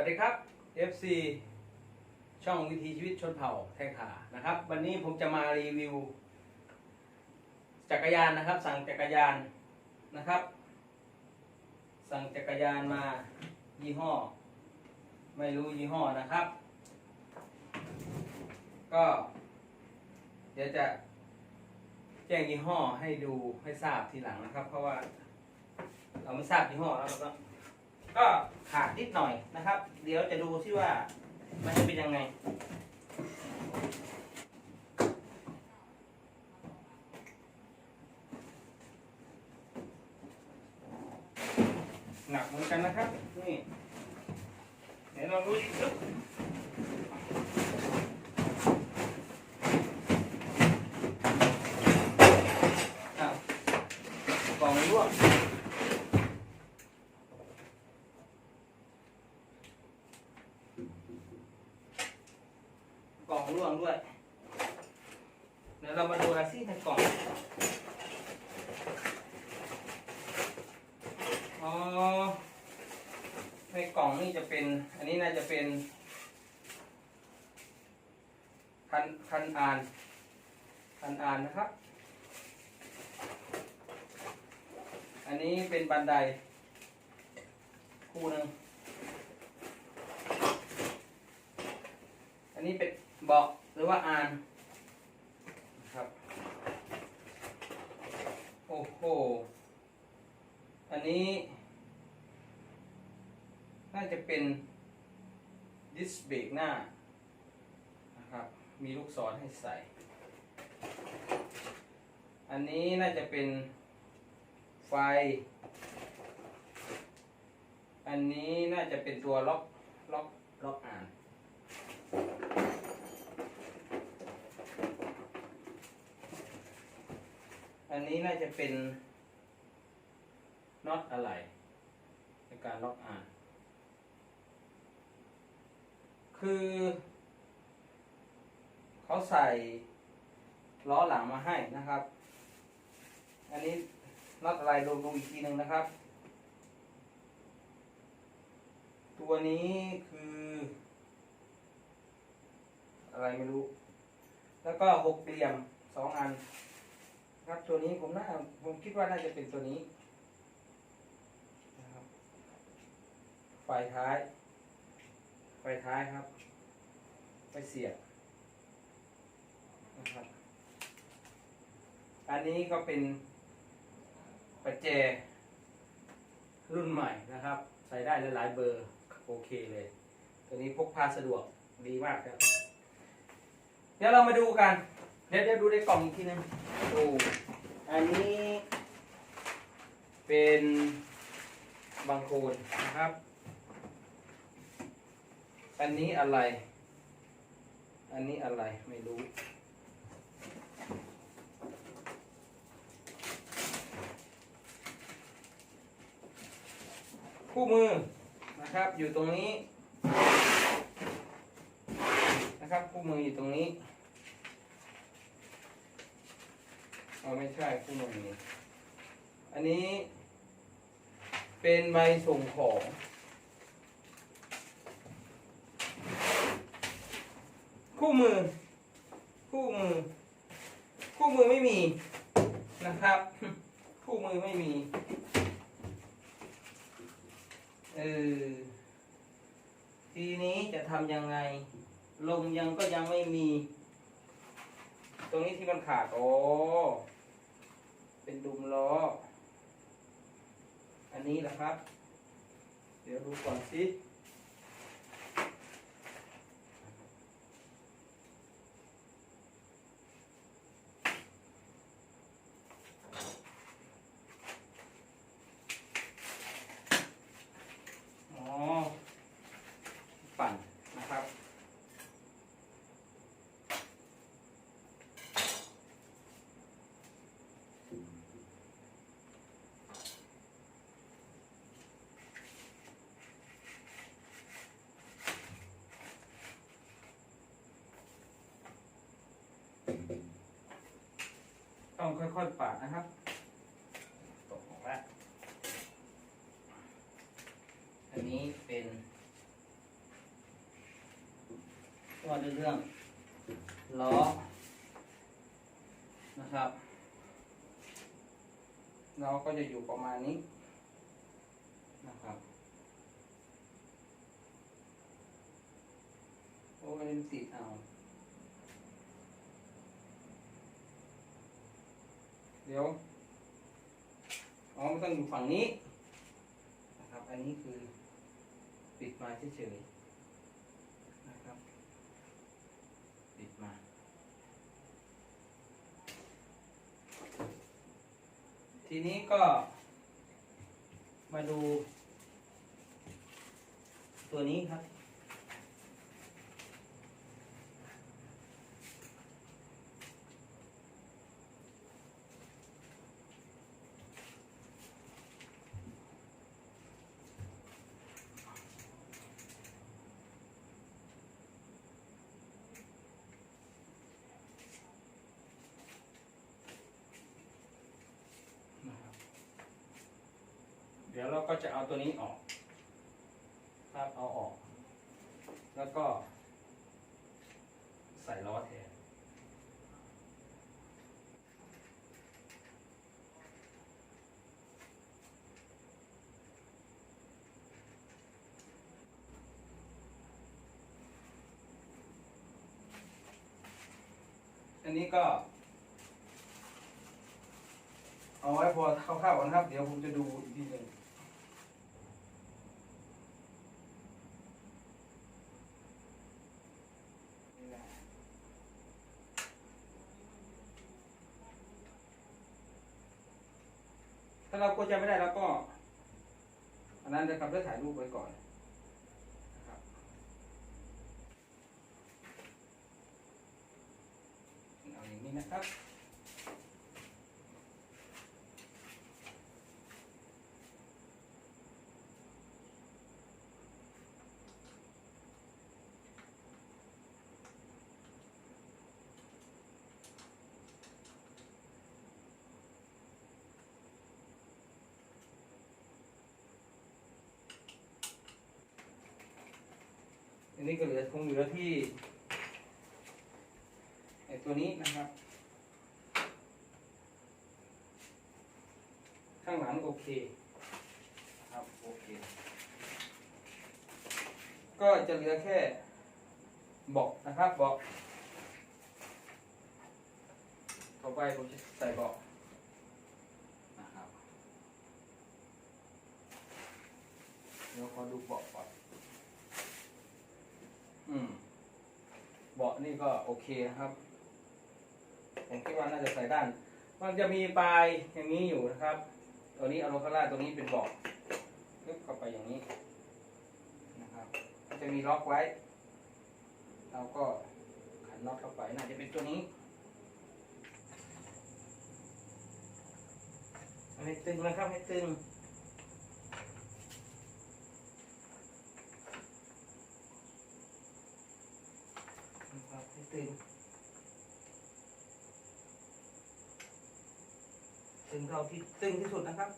วัสดีครับ FC ช่องวิถีชีวิตชนเผ่าไทยขานะครับ วันนี้ผมจะมารีวิว จักรยานนะครับ สั่งจักรยานนะครับ สั่งจักรยานมายี่ห้อ ไม่รู้ยี่ห้อนะครับ ก็ เดี๋ยวจะแจ้งยี่ห้อให้ดูให้ทราบทีหลังนะครับ เพราะว่า เราไม่ทราบยี่ห้อแล้วก็ ก็ขาดนิดหน่อยนะครับ เดี๋ยวจะดูที่ว่ามันจะเป็นยังไง หนักเหมือนกันนะครับ นี่ เดี๋ยวเราดูอีกลุกอ้าวกล่องร่วง กล่องร่วง ด้วย เดี๋ยวเรามาดูกันสิในกล่อง อ๋อ ในกล่องนี่จะเป็น อันนี้น่าจะเป็น คันคันอ่าน คันอ่านนะครับ อันนี้เป็นบันได คู่หนึ่งอันนี้เป็นเบาะ รือว่าอ่านนะครับ โอ้โห อันนี้ น่าจะเป็นดิสเบรกหน้านะครับ มีลูกศรให้ใส่ อันนี้น่าจะเป็นไฟ อันนี้น่าจะเป็นตัวล็อกล็อกล็อกอ่าน อันนี้น่าจะเป็นน็อตอะไร ในการล็อกอ่านคือ เขาใส่ล้อหลังมาให้นะครับ อันนี้น็อตอะไรลงดูอีกทีหนึ่งนะครับ ตัวนี้คือ อะไรไม่รู้ แล้วก็หกเหลี่ยมสองอัน ครับตัวนี้ผมน่าผมคิดว่าน่าจะเป็นตัวนี้นะครับไฟท้าย ไฟท้ายครับไฟเสียบนะครับ อันนี้ก็เป็นประแจรุ่นใหม่นะครับ ใส่ได้หลายๆเบอร์โอเคเลย ตัวนี้พกพาสะดวกดีมากครับ เดี๋ยวเรามาดูกัน เดี๋ยวเดี๋ยวดูในกล่องอีกทีนึงดูอันนี้ เป็นบางโคลนนะครับ อันนี้อะไร อันนี้อะไรไม่รู้ คู่มือนะครับอยู่ตรงนี้ นะครับคู่มืออยู่ตรงนี้ เอาไม่ใช่คู่มือนี้อันนี้ เป็นใบส่งของ คู่มือ คู่มือ คู่มือไม่มีนะครับ คู่มือไม่มีเออทีนี้จะทำยังไง ลมยังก็ยังไม่มี ตรงนี้ที่มันขาดโอ้เป็นดุมล้อ อันนี้แหละครับ เดี๋ยวดูก่อนสิ อ๋อ ปั่นนะครับ ต้อง ค่อยๆปาดนะครับตกออกแล้วอันนี้เป็นว่าด้วยเรื่องล้อนะครับล้อก็จะอยู่ประมาณนี้นะครับโอ้ยติดเอา เดี๋ยวอ๋อมันต้องอยู่ฝั่งนี้นะครับ อันนี้คือปิดมาเฉยๆนะครับ ปิดมาทีนี้ก็มาดูตัวนี้ครับนะครับเดี๋ยวเราก็จะเอาตัวนี้ออกครับเอาออก แล้วก็ ใส่ล้อแทนอันนี้ก็เอาไว้พอคร่าวๆก่อนครับ เดี๋ยวผมจะดูอีกทีหนึ่งถ้าเรากลัว จะไม่ได้แล้วก็ อันนั้นจะกลับได้ถ่ายรูปไว้ก่อนนะครับเอาอย่างนี้นะครับ นี้ก็เหลือคงเหลือที่ไอตัวนี้นะครับ ข้างหลังโอเคครับโอเค ก็จะเหลือแค่เบาะนะครับเบาะต่อไปผมจะใส่เบาะนะครับเดี๋ยวขอดูเบาะก่อน อืมเบาะนี่ก็โอเคนะครับ ผมคิดว่าน่าจะใส่ด้าน มันจะมีปลายอย่างนี้อยู่นะครับ ตัวนี้อะโลคาร่าตัวนี้เป็นเบาะลึกเข้าไปอย่างนี้นะครับจะมีล็อกไว้ เราก็ขันน็อตเข้าไป น่าจะเป็นตัวนี้ให้ตึงนะครับให้ตึง นะครับให้ ตึง ตึงเท่าที่ตึงที่สุดนะครับ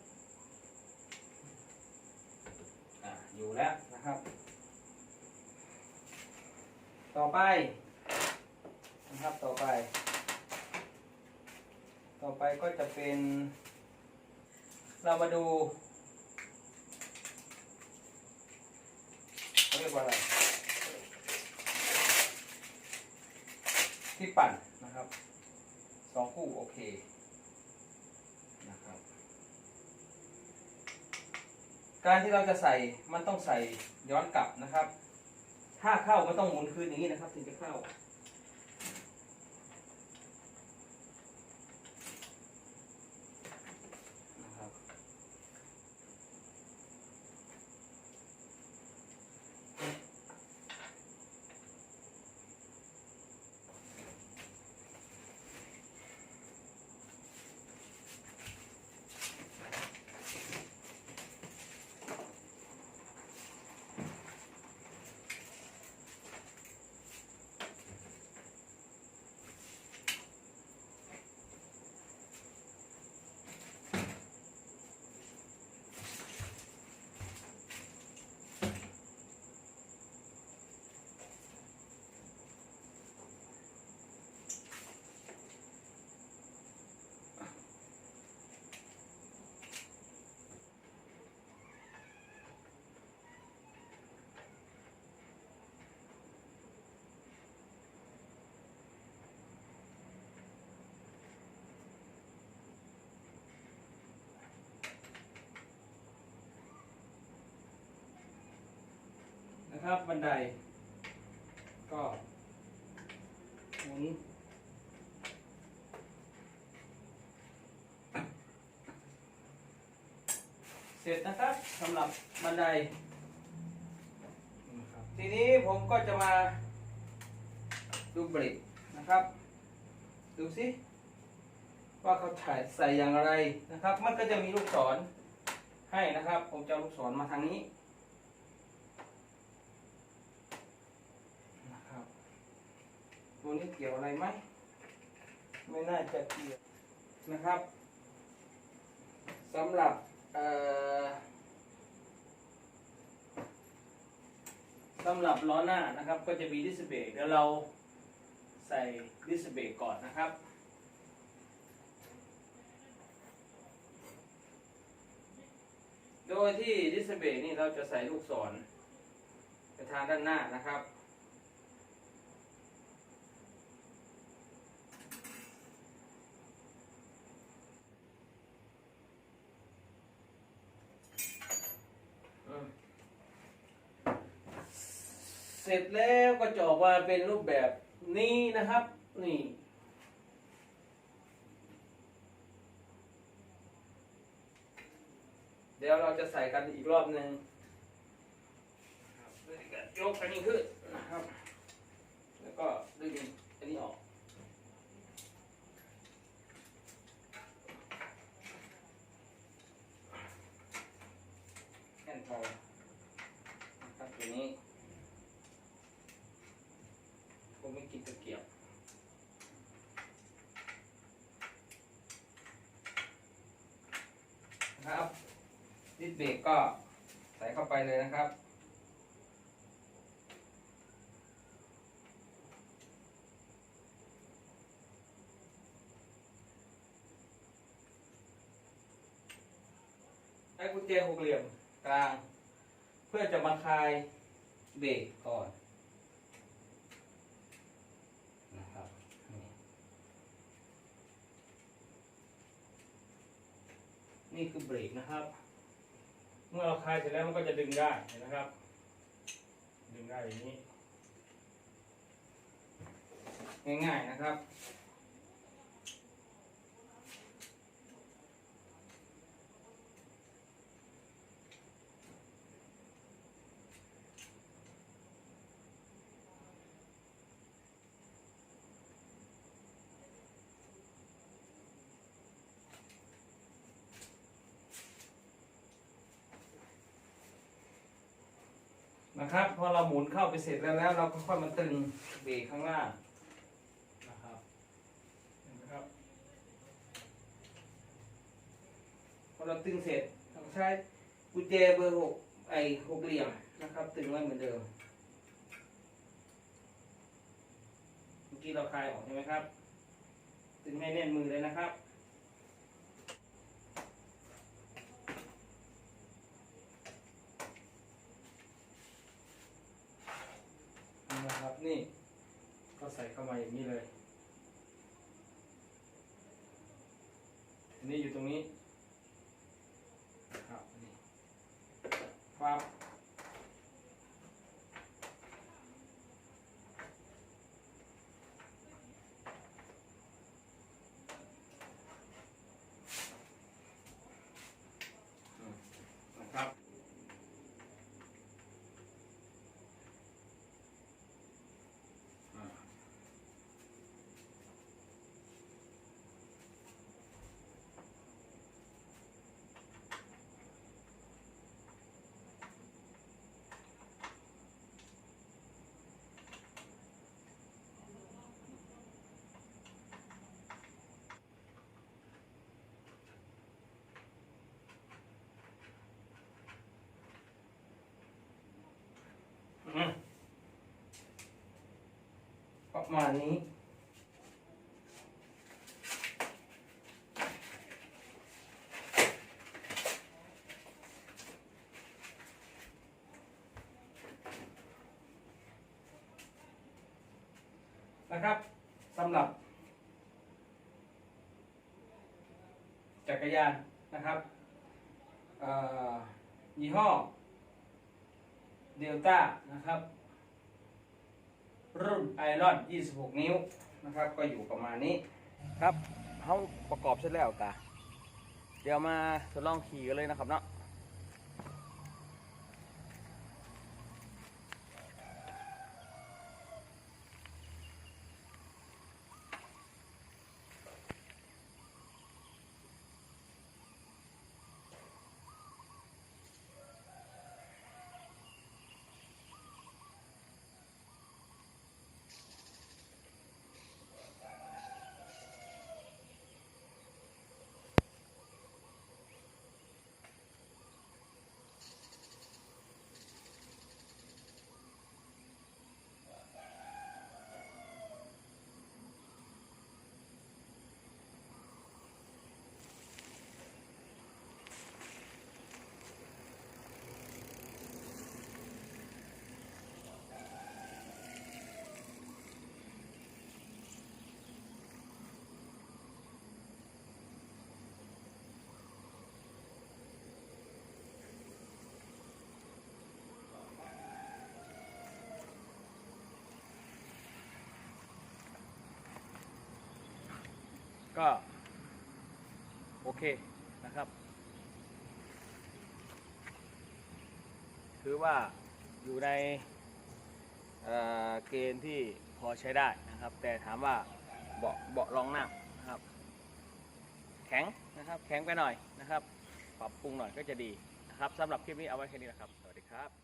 อ่าอยู่แล้วนะครับ ต่อไปนะครับต่อไป ต่อไปก็จะเป็น เรามาดูเขาเรียกว่าอะไร ที่ปั่นนะครับสองคู่โอเคนะครับ การที่เราจะใส่มันต้องใส่ย้อนกลับนะครับ ถ้าเข้ามันต้องหมุนคืนอย่างนี้นะครับ ถึงจะเข้า นะครับบันได ก็หมุนเสร็จนะครับสำหรับบันได ทีนี้ผมก็จะมาดูเบรกนะครับ ดูสิว่าเขาถ่ายใส่อย่างไรนะครับ มันก็จะมีลูกศรให้นะครับ ผมจะลูกศรมาทางนี้นะครับ ตัวนี้เกี่ยวอะไรไหม ไม่น่าจะเกี่ยวนะครับสำหรับสำหรับล้อหน้านะครับ ก็จะมีดิสเบรกเดี๋ยวเราใส่ดิสเบรกก่อนนะครับโดยที่ดิสเบรกนี่เราจะใส่ลูกศรไปทางด้านหน้านะครับ ร็จแล้วก็จะออกมาเป็นรูปแบบนี้นะครับ นี่เดี๋ยวเราจะใส่กันอีกรอบหนึ่งนะครับด้วยการยกอันนี้ขึ้นนะครับ แล้วก็ดึงอันนี้ออก แอนพอนะครับตัวนี้ ผมไม่กินตะเกียบ นะครับดิสเบรกก็ใส่เข้าไปเลยนะครับ ให้กุญแจหกเหลี่ยมกลาง เพื่อจะมาคลายเบรกก่อน นะครับนี่ นี่คือเบรกนะครับ เมื่อเราคลายเสร็จแล้วมันก็จะดึงได้เห็นไหมครับ ดึงได้อย่างนี้ ง่ายๆนะครับ นะครับ พอเราหมุนเข้าไปเสร็จแล้วแล้วเราก็ค่อยมาตึงเบรกข้างล่างนะครับเห็นไหมครับพอเราตึงเสร็จเราใช้กุญแจเบอร์หกไอหกเหลี่ยมนะครับ ตึงไว้เหมือนเดิมเมื่อกี้เราคลายออกใช่ไหมครับ ตึงให้แน่นมือเลยนะครับ นี่นะครับนี่ก็ใส่เข้ามาอย่างนี้เลยอันนี้อยู่ตรงนี้ครับนี่ปั๊บ ประมาณนี้ นะครับสำหรับ จักรยานนะครับยี่ห้อ เดลต้านะครับ รุ่นไอรอน 26 นิ้วนะครับ ก็อยู่ประมาณนี้ครับเขาประกอบเสร็จแล้วกะเดี๋ยวมาทดลองขี่กันเลยนะครับเนาะ ก็โอเคนะครับ ถือว่าอยู่ในเเกณฑ์ที่พอใช้ได้นะครับ แต่ถามว่าเบาะเบาะรองนั่งนะครับ แข็งนะครับ แข็งไปหน่อยนะครับ ปรับปรุงหน่อยก็จะดีนะครับสำหรับคลิปนี้เอาไว้แค่นี้แหละครับ สวัสดีครับ